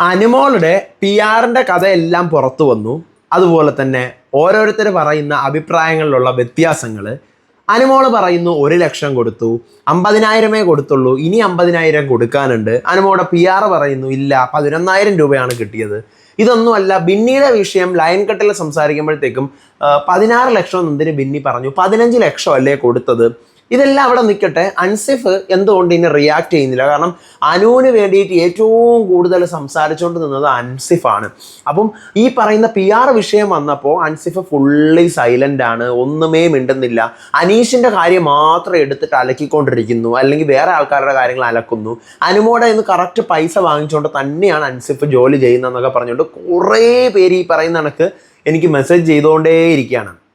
അനുമോളുടെ പി ആറിന്റെ കഥയെല്ലാം പുറത്തു വന്നു. അതുപോലെ തന്നെ ഓരോരുത്തർ പറയുന്ന അഭിപ്രായങ്ങളിലുള്ള വ്യത്യാസങ്ങൾ അനുമോൾ പറയുന്നു ഒരു ലക്ഷം കൊടുത്തു. അമ്പതിനായിരമേ കൊടുത്തുള്ളൂ. ഇനി അമ്പതിനായിരം കൊടുക്കാനുണ്ട്. അനുമോളുടെ പി ആർ പറയുന്നു ഇല്ല പതിനൊന്നായിരം രൂപയാണ് കിട്ടിയത്. ഇതൊന്നുമല്ല ബിന്നിയുടെ വിഷയം ലയൻ കട്ടിൽ സംസാരിക്കുമ്പോഴത്തേക്കും പതിനാറ് ലക്ഷം എന്തിന് ബിന്നി പറഞ്ഞു. പതിനഞ്ച് ലക്ഷം അല്ലേ കൊടുത്തത്? ഇതെല്ലാം അവിടെ നിൽക്കട്ടെ. അൻസിഫ് എന്തുകൊണ്ട് ഇനി റിയാക്ട് ചെയ്യുന്നില്ല? കാരണം അനുവിന് വേണ്ടിയിട്ട് ഏറ്റവും കൂടുതൽ സംസാരിച്ചുകൊണ്ട് നിന്നത് അൻസിഫാണ്. അപ്പം ഈ പറയുന്ന പി ആർ വിഷയം വന്നപ്പോൾ അൻസിഫ് ഫുള്ളി സൈലന്റ് ആണ്. ഒന്നുമേ മിണ്ടുന്നില്ല. അനീഷിന്റെ കാര്യം മാത്രം എടുത്തിട്ട് അലക്കിക്കൊണ്ടിരിക്കുന്നു. അല്ലെങ്കിൽ വേറെ ആൾക്കാരുടെ കാര്യങ്ങൾ അലക്കുന്നു. അനുമോടെ ഇന്ന് കറക്റ്റ് പൈസ വാങ്ങിച്ചുകൊണ്ട് തന്നെയാണ് അൻസിഫ് ജോലി ചെയ്യുന്നതെന്നൊക്കെ പറഞ്ഞുകൊണ്ട് കുറേ പേര് ഈ പറയുന്ന കണക്ക് എനിക്ക് മെസ്സേജ് ചെയ്തുകൊണ്ടേയിരിക്കുകയാണ്.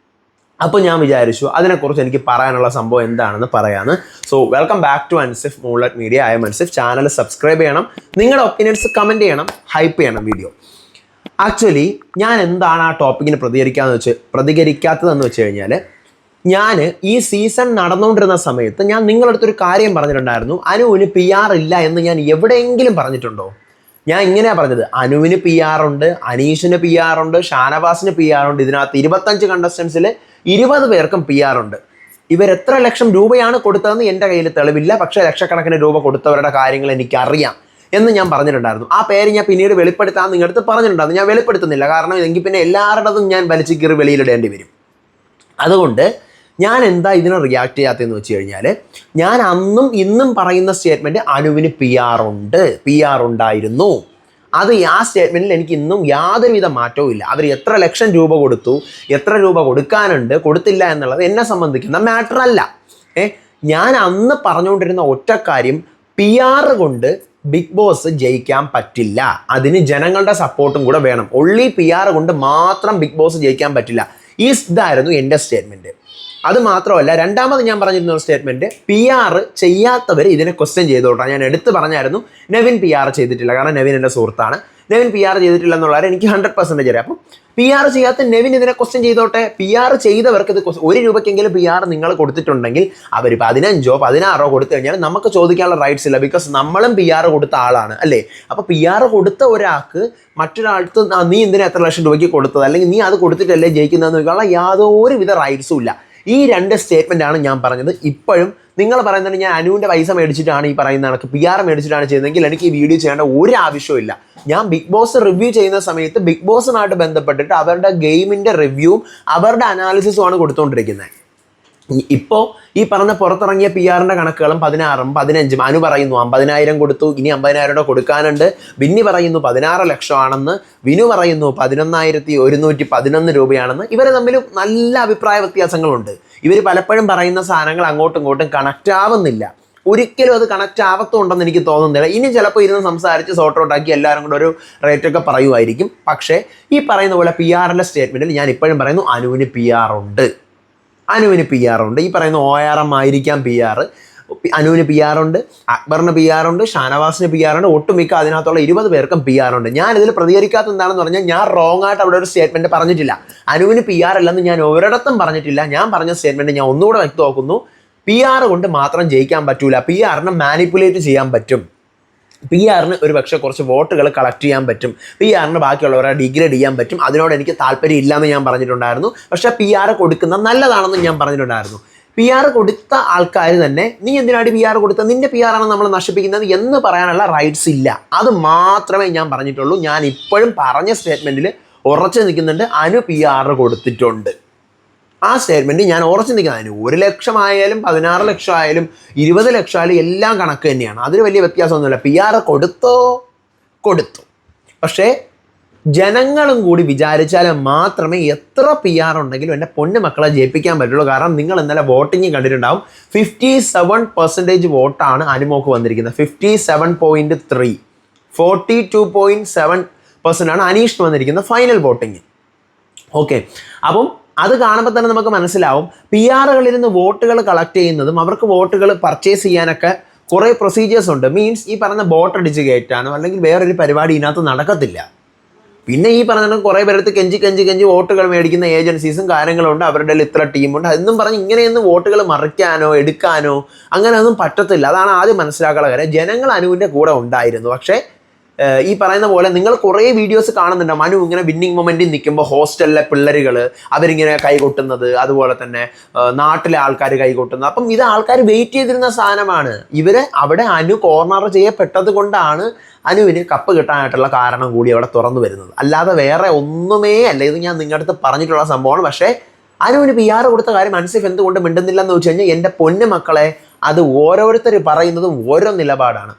അപ്പോൾ ഞാൻ വിചാരിച്ചു അതിനെക്കുറിച്ച് എനിക്ക് പറയാനുള്ള സംഭവം എന്താണെന്ന് പറയാമെന്ന് so welcome back to Ansif Moolat media I M Ansif channel subscribe ചെയ്യണം. നിങ്ങളുടെ ഒപ്പീനിയൻസ് കമന്റ് ചെയ്യണം. ഹൈപ്പ് ചെയ്യണം വീഡിയോ ആക്ച്വലി ഞാൻ എന്താണ് ആ ടോപ്പിക്കിന് പ്രതികരിക്കാന്ന് വെച്ച് പ്രതികരിക്കാത്തതെന്ന് വെച്ച് കഴിഞ്ഞാൽ ഞാൻ ഈ സീസൺ നടന്നുകൊണ്ടിരുന്ന സമയത്ത് ഞാൻ നിങ്ങളടുത്തൊരു കാര്യം പറഞ്ഞിട്ടുണ്ടായിരുന്നു. അനുവിന് പി ആർ ഇല്ല എന്ന് ഞാൻ എവിടെയെങ്കിലും പറഞ്ഞിട്ടുണ്ടോ? ഞാൻ ഇങ്ങനെയാ പറഞ്ഞത്. അനുവിന് പി ആർ ഉണ്ട് അനീഷിന് പി ആർ ഉണ്ട് ഷാനവാസിന് പി ആർ ഉണ്ട്. ഇതിനകത്ത് ഇരുപത്തഞ്ച് കണ്ടസ്റ്റൻസിൽ ഇരുപത് പേർക്കും പി ആർ ഉണ്ട്. ഇവർ എത്ര ലക്ഷം രൂപയാണ് കൊടുത്തതെന്ന് എന്റെ കയ്യിൽ തെളിവില്ല. പക്ഷേ ലക്ഷക്കണക്കിന് രൂപ കൊടുത്തവരുടെ കാര്യങ്ങൾ എനിക്കറിയാം എന്ന് ഞാൻ പറഞ്ഞിട്ടുണ്ടായിരുന്നു. ആ പേര് ഞാൻ പിന്നീട് വെളിപ്പെടുത്താൻ അടുത്ത് പറഞ്ഞിട്ടുണ്ടായിരുന്നു. ഞാൻ വെളിപ്പെടുത്തുന്നില്ല. കാരണം എങ്കിൽ പിന്നെ എല്ലാവരുടേതും ഞാൻ വലിച്ചു കീറി വെളിയിലിടേണ്ടി വരും. അതുകൊണ്ട് ഞാൻ എന്താ ഇതിനെ റിയാക്ട് ചെയ്യാത്തതെന്ന് വെച്ച് കഴിഞ്ഞാൽ ഞാൻ അന്നും ഇന്നും പറയുന്ന സ്റ്റേറ്റ്മെന്റ് അനുവിന് പി ആർ ഉണ്ട്. പി ആർ ഉണ്ടായിരുന്നു. അത് ആ സ്റ്റേറ്റ്മെന്റിൽ എനിക്ക് ഇന്നും യാതൊരുവിധ മാറ്റവും ഇല്ല. അവർ എത്ര ലക്ഷം രൂപ കൊടുത്തു എത്ര രൂപ കൊടുക്കാനുണ്ട് കൊടുത്തില്ല എന്നുള്ളത് എന്നെ സംബന്ധിക്കുന്ന മാറ്റർ അല്ല. ഏ ഞാൻ അന്ന് പറഞ്ഞുകൊണ്ടിരുന്ന ഒറ്റ കാര്യം പി ആർ കൊണ്ട് ബിഗ് ബോസ് ജയിക്കാൻ പറ്റില്ല. അതിന് ജനങ്ങളുടെ സപ്പോർട്ടും കൂടെ വേണം. ഒള്ളി പി ആർ കൊണ്ട് മാത്രം ബിഗ് ബോസ് ജയിക്കാൻ പറ്റില്ല. ഇതായിരുന്നു എന്റെ സ്റ്റേറ്റ്മെന്റ് അത് മാത്രമല്ല രണ്ടാമത് ഞാൻ പറഞ്ഞിരുന്ന ഒരു സ്റ്റേറ്റ്മെന്റ് പി ആർ ചെയ്യാത്തവർ ഇതിനെ ക്വസ്റ്റ്യൻ ചെയ്തോട്ടെ ഞാൻ എടുത്ത് പറഞ്ഞായിരുന്നു നെവിൻ പി ആർ ചെയ്തിട്ടില്ല. കാരണം നെവിൻ എന്റെ സുഹൃത്താണ്. നെവിൻ പി ആർ ചെയ്തിട്ടില്ല എന്നുള്ളത് എനിക്ക് ഹൺഡ്രഡ് പെർസെന്റേജ് അറിയാം. അപ്പം പി ആർ ചെയ്യാത്ത നെവിൻ ഇതിനെ ക്വസ്റ്റ്യൻ ചെയ്തോട്ടെ? പി ആർ ചെയ്തവർക്ക് ഇത് ഒരു രൂപയ്ക്കെങ്കിലും പി ആർ നിങ്ങൾ കൊടുത്തിട്ടുണ്ടെങ്കിൽ അവർ പതിനഞ്ചോ പതിനാറോ കൊടുത്തു കഴിഞ്ഞാൽ നമുക്ക് ചോദിക്കാനുള്ള റൈറ്റ്സ് ഇല്ല. ബിക്കോസ് നമ്മളും പി ആർ കൊടുത്ത ആളാണ് അല്ലേ? അപ്പോൾ പി ആർ കൊടുത്ത ഒരാൾക്ക് മറ്റൊരാൾക്ക് നീ എന്തിനാ എത്ര ലക്ഷം രൂപയ്ക്ക് കൊടുത്തത്? അല്ലെങ്കിൽ നീ അത് കൊടുത്തിട്ടല്ലേ ജയിക്കുന്നതെന്ന് ചോദിക്കാനുള്ള യാതൊരുവിധ റൈറ്റ്സും ഇല്ല. ഈ രണ്ട് സ്റ്റേറ്റ്മെന്റ് ആണ് ഞാൻ പറഞ്ഞത്. ഇപ്പോഴും നിങ്ങൾ പറയുന്നത് ഞാൻ അനുവിന്റെ പൈസ മേടിച്ചിട്ടാണ് ഈ പറയുന്ന കണക്ക് പി ആർ മേടിച്ചിട്ടാണ് ചെയ്യുന്നതെങ്കിൽ എനിക്ക് ഈ വീഡിയോ ചെയ്യേണ്ട ഒരു ആവശ്യവും ഇല്ല. ഞാൻ ബിഗ് ബോസ് റിവ്യൂ ചെയ്യുന്ന സമയത്ത് ബിഗ് ബോസുമായിട്ട് ബന്ധപ്പെട്ടിട്ട് അവരുടെ ഗെയിമിന്റെ റിവ്യൂവും അവരുടെ അനാലിസിസും ആണ് കൊടുത്തുകൊണ്ടിരിക്കുന്നത് ഈ- ഇപ്പോ ഈ പറഞ്ഞ പുറത്തിറങ്ങിയ പി ആറിന്റെ കണക്കുകളും പതിനാറും പതിനഞ്ചും അനു പറയുന്നു അമ്പതിനായിരം കൊടുത്തു ഇനി അമ്പതിനായിരം രൂപ കൊടുക്കാനുണ്ട്. ബിന്നി പറയുന്നു പതിനാറ് ലക്ഷമാണെന്ന് വിനു പറയുന്നു പതിനൊന്നായിരത്തി ഒരുന്നൂറ്റി പതിനൊന്ന് രൂപയാണെന്ന്. ഇവർ തമ്മിൽ നല്ല അഭിപ്രായ വ്യത്യാസങ്ങളുണ്ട്. ഇവർ പലപ്പോഴും പറയുന്ന സാധനങ്ങൾ അങ്ങോട്ടും ഇങ്ങോട്ടും കണക്റ്റ് ആവുന്നില്ല. ഒരിക്കലും അത് കണക്റ്റ് ആവത്തുണ്ടെന്ന് എനിക്ക് തോന്നുന്നില്ല. ഇനി ചിലപ്പോൾ ഇരുന്ന് സംസാരിച്ച് സോർട്ട് ഔട്ട് ആക്കി എല്ലാവരും കൂടെ ഒരു റേറ്റൊക്കെ പറയുമായിരിക്കും. പക്ഷേ ഈ പറയുന്ന പോലെ പി ആറിന്റെ സ്റ്റേറ്റ്മെന്റിൽ ഞാൻ ഇപ്പോഴും പറയുന്നു അനുവിന് പി ആർ ഉണ്ട്. അനുവിന് പി ആർ ഉണ്ട്. ഈ പറയുന്ന ഒ ആർ എം ആയിരിക്കാം പി ആർ അനുവിന് പി ആർ ഉണ്ട് അക്ബറിന് പി ആർ ഉണ്ട് ഷാനവാസിന് പി ആർ ഉണ്ട്. ഒട്ടുമിക്ക അതിനകത്തുള്ള ഇരുപത് പേർക്കും പി ആർ ഉണ്ട്. ഞാൻ ഇതിൽ പ്രതികരിക്കാത്ത എന്താണെന്ന് പറഞ്ഞാൽ ഞാൻ റോങ് ആയിട്ട് അവിടെ ഒരു സ്റ്റേറ്റ്മെന്റ് പറഞ്ഞിട്ടില്ല. അനുവിന് പി ആർ അല്ലെന്ന് ഞാൻ ഒരിടത്തും പറഞ്ഞിട്ടില്ല. ഞാൻ പറഞ്ഞ സ്റ്റേറ്റ്മെന്റ് ഞാൻ ഒന്നുകൂടെ വ്യക്തമാക്കുന്നു. പി ആർ കൊണ്ട് മാത്രം ജയിക്കാൻ പറ്റൂല. പി ആറിനെ മാനിപ്പുലേറ്റ് ചെയ്യാൻ പറ്റും. പി ആറിന് ഒരു പക്ഷേ കുറച്ച് വോട്ടുകൾ കളക്ട് ചെയ്യാൻ പറ്റും. പി ആറിന് ബാക്കിയുള്ളവരെ ഡിഗ്രേഡ് ചെയ്യാൻ പറ്റും. അതിനോട് എനിക്ക് താല്പര്യം ഇല്ലയെന്ന് ഞാൻ പറഞ്ഞിട്ടുണ്ടായിരുന്നു. പക്ഷേ പി ആർ കൊടുക്കുന്നത് നല്ലതാണെന്ന് ഞാൻ പറഞ്ഞിട്ടുണ്ടായിരുന്നു. പി ആർ കൊടുത്ത ആൾക്കാർ തന്നെ നീ എന്തിനാണ് പി ആർ കൊടുത്തത് നിന്റെ പി ആർ ആണ് നമ്മൾ നശിപ്പിക്കുന്നത് എന്ന് പറയാനുള്ള റൈറ്റ്സ് ഇല്ല. അത് മാത്രമേ ഞാൻ പറഞ്ഞിട്ടുള്ളൂ. ഞാൻ ഇപ്പോഴും പറഞ്ഞ സ്റ്റേറ്റ്മെന്റിൽ ഉറച്ചു നിൽക്കുന്നുണ്ട്. അനു പി ആർ കൊടുത്തിട്ടുണ്ട്. ആ സ്റ്റേറ്റ്മെന്റ് ഞാൻ ഉറച്ചു നിൽക്കുന്നതിന് ഒരു ലക്ഷം ആയാലും പതിനാറ് ലക്ഷം ആയാലും ഇരുപത് ലക്ഷം ആയാലും എല്ലാം കണക്ക് തന്നെയാണ്. അതിന് വലിയ വ്യത്യാസമൊന്നുമില്ല. പി ആർ കൊടുത്തോ? കൊടുത്തു. പക്ഷേ ജനങ്ങളും കൂടി വിചാരിച്ചാൽ മാത്രമേ എത്ര പി ആർ ഉണ്ടെങ്കിലും എന്റെ പൊന്നു മക്കളെ ജയിപ്പിക്കാൻ പറ്റുള്ളൂ. കാരണം നിങ്ങൾ ഇന്നലെ വോട്ടിംഗ് കണ്ടിട്ടുണ്ടാവും. ഫിഫ്റ്റി സെവൻ പെർസെന്റേജ് വോട്ടാണ് അനുമോക്ക് വന്നിരിക്കുന്നത്. Fifty seven point three forty two point seven percent ആണ് അനീഷിന് വന്നിരിക്കുന്നത് ഫൈനൽ വോട്ടിംഗ് ഓക്കെ അപ്പം അത് കാണുമ്പോൾ തന്നെ നമുക്ക് മനസ്സിലാവും. പി ആറുകളിൽ നിന്ന് വോട്ടുകൾ കളക്ട് ചെയ്യുന്നതും അവർക്ക് വോട്ടുകൾ പർച്ചേസ് ചെയ്യാനൊക്കെ കുറേ പ്രൊസീജിയേഴ്സ് ഉണ്ട്. മീൻസ് ഈ പറഞ്ഞ ബോട്ട് അടിച്ച് കയറ്റാനോ അല്ലെങ്കിൽ വേറൊരു പരിപാടി ഇതിനകത്ത് നടക്കത്തില്ല. പിന്നെ ഈ പറഞ്ഞ കുറേ പേരടുത്ത് കെഞ്ചി കെഞ്ചി കെഞ്ചി വോട്ടുകൾ മേടിക്കുന്ന ഏജൻസീസും കാര്യങ്ങളുണ്ട് അവരുടെ ഇത്ര ടീമുണ്ട് അതെന്നും പറഞ്ഞ് ഇങ്ങനെയൊന്നും വോട്ടുകൾ മറിക്കാനോ എടുക്കാനോ അങ്ങനെ ഒന്നും പറ്റത്തില്ല. അതാണ് ആദ്യം മനസ്സിലാക്കാനുള്ള കാര്യം. ജനങ്ങൾ അനുവിന്റെ കൂടെ ഉണ്ടായിരുന്നു. പക്ഷേ ഈ പറയുന്ന പോലെ നിങ്ങൾ കുറേ വീഡിയോസ് കാണുന്നുണ്ട്. മനു ഇങ്ങനെ വിന്നിങ് മൊമെന്റിൽ നിൽക്കുമ്പോൾ ഹോസ്റ്റലിലെ പിള്ളേരുകൾ അവരിങ്ങനെ കൈകൊട്ടുന്നത് അതുപോലെ തന്നെ നാട്ടിലെ ആൾക്കാർ കൈകൊട്ടുന്നത്. അപ്പം ഇത് ആൾക്കാർ വെയിറ്റ് ചെയ്തിരുന്ന സാധനമാണ്. ഇവർ അവിടെ അനു കോർണർ ചെയ്യപ്പെട്ടത് കൊണ്ടാണ് അനുവിന് കപ്പ് കിട്ടാനായിട്ടുള്ള കാരണം കൂടി അവിടെ തുറന്നു വരുന്നത്. അല്ലാതെ വേറെ ഒന്നുമേ അല്ല. ഇത് ഞാൻ നിങ്ങളുടെ അടുത്ത് പറഞ്ഞിട്ടുള്ള സംഭവമാണ്. പക്ഷേ അനുവിന് പി ആർ കൊടുത്ത കാര്യം അൻസിഫ് എന്തുകൊണ്ട് മിണ്ടുന്നില്ലെന്ന് വെച്ച് കഴിഞ്ഞാൽ എന്റെ പൊന്നു മക്കളെ അത് ഓരോരുത്തർ പറയുന്നതും ഓരോ നിലപാടാണ്.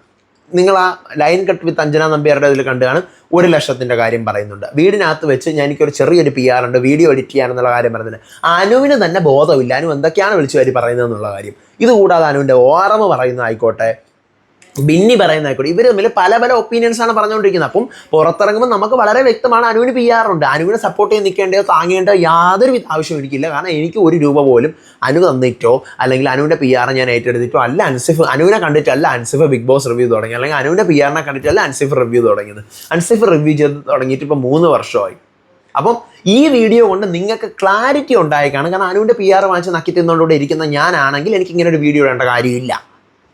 നിങ്ങൾ ആ ലൈൻ കട്ട് വിത്ത് അഞ്ജന നമ്പ്യാരുടെ ഇതിൽ കണ്ടാണ് ഒരു ലക്ഷത്തിന്റെ കാര്യം പറയുന്നുണ്ട്. വീടിനകത്ത് വെച്ച് ഞാൻ എനിക്കൊരു ചെറിയൊരു പി ആർ ഉണ്ട് വീഡിയോ എഡിറ്റ് ചെയ്യാനെന്നുള്ള കാര്യം പറയുന്നത് അനുവിന് തന്നെ ബോധമില്ല. അനു എന്തൊക്കെയാണ് വിളിച്ചു വരി പറയുന്നത് എന്നുള്ള കാര്യം. ഇതുകൂടാതെ അനുവിന്റെ ഓർമ്മ പറയുന്നതായിക്കോട്ടെ ബിന്നി പറയുന്ന ആയിക്കോട്ടെ ഇവർ തമ്മിൽ പല പല ഒപ്പീനിയൻസ് ആണ് പറഞ്ഞുകൊണ്ടിരിക്കുന്നത്. അപ്പം പുറത്തിറങ്ങുമ്പോൾ നമുക്ക് വളരെ വ്യക്തമാണ് അനുവിന് പി ആർ ഉണ്ട്. അനുവിനെ സപ്പോർട്ട് ചെയ്ത് നിൽക്കേണ്ടയോ താങ്ങേണ്ടോ യാതൊരു ആവശ്യം എനിക്കില്ല. കാരണം എനിക്ക് ഒരു രൂപ പോലും അനു തന്നിട്ടോ അല്ലെങ്കിൽ അനുവിന്റെ പി ആർ ഞാൻ ഏറ്റെടുത്തിട്ടോ അല്ല അൻസിഫ് അനുവിനെ കണ്ടിട്ടല്ല അൻസിഫ് ബിഗ് ബോസ് റിവ്യൂ തുടങ്ങി അല്ലെങ്കിൽ അനുവിന്റെ പി ആറിനെ കണ്ടിട്ടല്ല അൻസിഫ് റിവ്യൂ തുടങ്ങിയത്. അൻസിഫ് റിവ്യൂ ചെയ്ത് തുടങ്ങിയിട്ട് ഇപ്പോൾ മൂന്ന് വർഷമായി. അപ്പം ഈ വീഡിയോ കൊണ്ട് നിങ്ങൾക്ക് ക്ലാരിറ്റി ഉണ്ടായേക്കാണ്. കാരണം അനുവിന്റെ പി ആർ വാങ്ങിച്ച് നക്കി തിന്നുകൊണ്ടുകൂടെ ഇരിക്കുന്ന ഞാനാണെങ്കിൽ എനിക്ക് ഇങ്ങനെ ഒരു വീഡിയോ ഇടേണ്ട കാര്യമില്ല.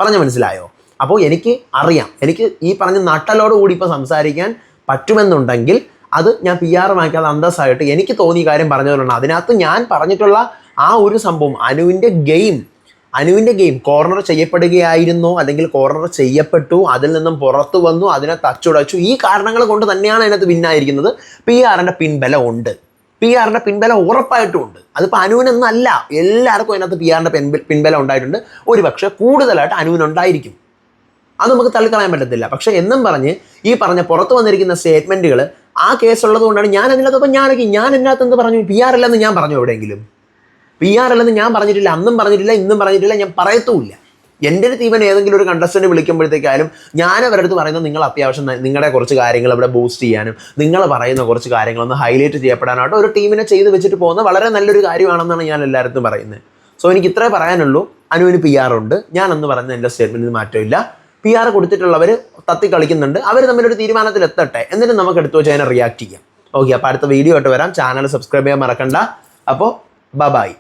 പറഞ്ഞ മനസ്സിലായോ? അപ്പോൾ എനിക്ക് അറിയാം. എനിക്ക് ഈ പറഞ്ഞ നട്ടലോട് കൂടി ഇപ്പോൾ സംസാരിക്കാൻ പറ്റുമെന്നുണ്ടെങ്കിൽ അത് ഞാൻ പി ആർ വാങ്ങിക്കാതെ അന്തസ്സായിട്ട് എനിക്ക് തോന്നിയ കാര്യം പറഞ്ഞതുകൊണ്ടാണ് അതിനകത്ത് ഞാൻ പറഞ്ഞിട്ടുള്ള ആ ഒരു സംഭവം അനുവിന്റെ ഗെയിം അനുവിന്റെ ഗെയിം കോർണർ ചെയ്യപ്പെടുകയായിരുന്നോ അല്ലെങ്കിൽ കോർണർ ചെയ്യപ്പെട്ടു അതിൽ നിന്നും പുറത്തു വന്നു അതിനെ തച്ചുടച്ചു. ഈ കാരണങ്ങൾ കൊണ്ട് തന്നെയാണ് അതിനകത്ത് പിന്നായിരിക്കുന്നത് പി ആറിന്റെ പിൻബലം ഉണ്ട്. പി ആറിന്റെ പിൻബലം ഉറപ്പായിട്ടും ഉണ്ട്. അതിപ്പോൾ അനുവിനൊന്നല്ല. എല്ലാവർക്കും അതിനകത്ത് പി ആറിന്റെ പിൻബ പിൻബലം ഉണ്ടായിട്ടുണ്ട്. ഒരു പക്ഷേ കൂടുതലായിട്ട് അനുവിനുണ്ടായിരിക്കും. അത് നമുക്ക് തള്ളിക്കളയാൻ പറ്റത്തില്ല. പക്ഷെ എന്നും പറഞ്ഞ് ഈ പറഞ്ഞ പുറത്ത് വന്നിരിക്കുന്ന സ്റ്റേറ്റ്മെന്റുകൾ ആ കേസ് ഉള്ളത് കൊണ്ടാണ് ഞാൻ അതിനകത്ത് ഞാനൊക്കെ ഞാൻ അതിനകത്ത് എന്ത് പറഞ്ഞു? പി ആർ അല്ലെന്ന് ഞാൻ പറഞ്ഞു എവിടെയെങ്കിലും? പി ആർ അല്ലെന്ന് ഞാൻ പറഞ്ഞിട്ടില്ല അന്നും പറഞ്ഞിട്ടില്ല ഇന്നും പറഞ്ഞിട്ടില്ല ഞാൻ പറയത്തുമില്ല. എന്റെ അടുത്ത് ഇവൻ ഏതെങ്കിലും ഒരു കണ്ടസ്റ്റന്റ് വിളിക്കുമ്പോഴത്തേക്കായാലും ഞാൻ അവരുടെ അടുത്ത് പറയുന്നത് നിങ്ങൾ അത്യാവശ്യം നിങ്ങളുടെ കുറച്ച് കാര്യങ്ങൾ ഇവിടെ ബൂസ്റ്റ് ചെയ്യാനും നിങ്ങൾ പറയുന്ന കുറച്ച് കാര്യങ്ങളൊന്ന് ഹൈലൈറ്റ് ചെയ്യപ്പെടാനായിട്ട് ഒരു ടീമിനെ ചെയ്ത് വെച്ചിട്ട് പോകുന്നത് വളരെ നല്ലൊരു കാര്യമാണെന്നാണ് ഞാൻ എല്ലായിടത്തും പറയുന്നത്. സോ എനിക്ക് ഇത്രേ പറയാനുള്ളൂ. അനുവിന് പി ഉണ്ട്. ഞാൻ എന്ന് പറഞ്ഞ എന്റെ സ്റ്റേറ്റ്മെന്റിന് മാറ്റമില്ല. പി ആർ കൊടുത്തിട്ടുള്ളവർ തത്തി കളിക്കുന്നുണ്ട് അവർ തമ്മിലൊരു തീരുമാനത്തിൽ എത്തട്ടെ എന്നിട്ട് നമുക്ക് എടുത്തു വെച്ച് അതിനെ റിയാക്ട് ചെയ്യാം. ഓക്കെ അപ്പോൾ അടുത്ത വീഡിയോ ആയിട്ട് വരാം. ചാനൽ സബ്സ്ക്രൈബ് ചെയ്യാൻ മറക്കണ്ട. അപ്പോൾ ബ ബായ്